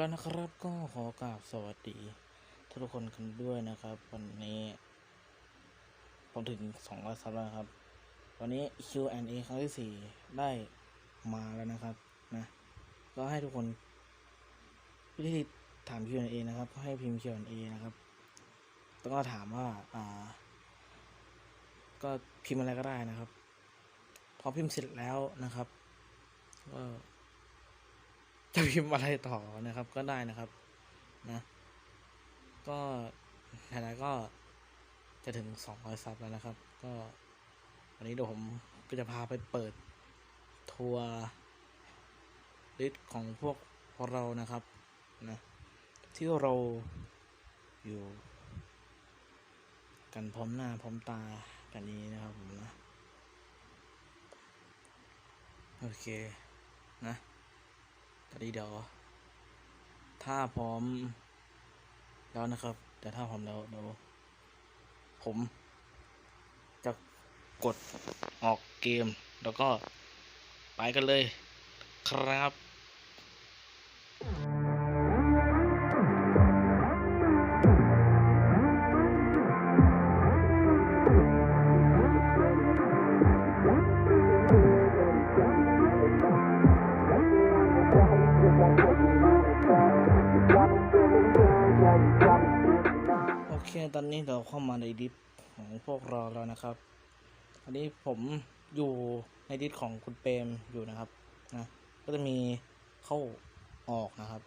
แล้วนะครับก็ขอกราบสวัสดีทุกคนกันด้วยนะครับ วันนี้ผมถึงสองร้อยซับแล้วครับ วันนี้ Q&A ครั้งที่สี่ได้มาแล้วนะครับนะก็ให้ทุกคนวิธีถาม Q&A นะครับก็ให้พิมพ์ Q&A นะครับแล้วก็ถามว่าอ่า ก็พิมพ์อะไรก็ได้นะครับ พอพิมพ์เสร็จแล้วนะครับก็ จะพิมพ์อะไรต่อนะครับ ก็ได้นะครับนะ ก็ไหนๆก็จะถึงสองร้อยซับแล้วนะครับ ก็วันนี้เดี๋ยวผมก็จะพาไปเปิดทัวร์ลิสต์ของพวกเรานะครับนะที่เราอยู่กันพร้อมหน้าพร้อมตากันนี้นะครับผมนะ โอเคนะ ตอนนี้เดี๋ยวถ้าพร้อมแล้วนะครับ แต่ถ้าพร้อมแล้วเดี๋ยวผม จะกดออกเกม แล้วก็ไปกันเลยครับ ตอนนี้เราเข้ามาในดิสของพวกเราแล้วนะครับ อันนี้ผมอยู่ในดิสของคุณเปรมอยู่นะครับนะก็จะมีเข้าออกนะครับ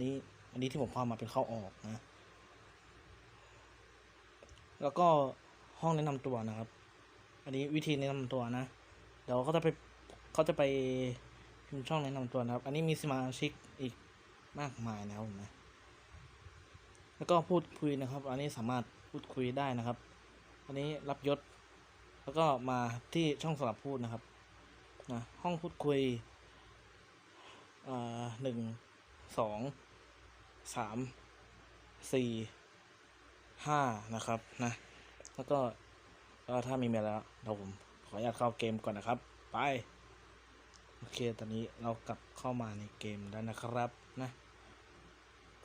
นี่อันนี้ที่ผมเข้ามาเป็นเข้าออกนะ แล้วก็ห้องแนะนำตัวนะครับ อันนี้วิธีแนะนำตัวนะ เดี๋ยวเขาจะไปเขาจะไปพิมพ์ช่องแนะนำตัวนะครับ อันนี้มีสมาชิกอีกมากมายนะครับผมนะ แล้วก็พูดคุยนะครับ อันนี้สามารถพูดคุยได้นะครับ อันนี้รับยศ แล้วก็มาที่ช่องสำหรับพูดนะครับนะห้องพูดคุยหนึ่งสองสามสี่ห้านะครับนะแล้วก็ก็ถ้ามีเมลแล้วเราผมขออนุญาตเข้าเกมก่อนนะครับ ไป โอเค ตอนนี้เรากลับเข้ามาในเกมแล้วนะครับนะ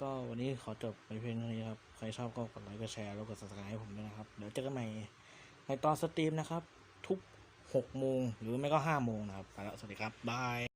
ก็วันนี้ขอจบไปเพียงเท่านี้ครับ ใครชอบก็กดไลค์กดแชร์แล้วกด subscribe ให้ผมด้วยนะครับ เดี๋ยวเจอกันใหม่ในตอนสตรีมนะครับ ทุก6โมงหรือไม่ก็5โมงนะครับ ไปแล้ว สวัสดีครับ บาย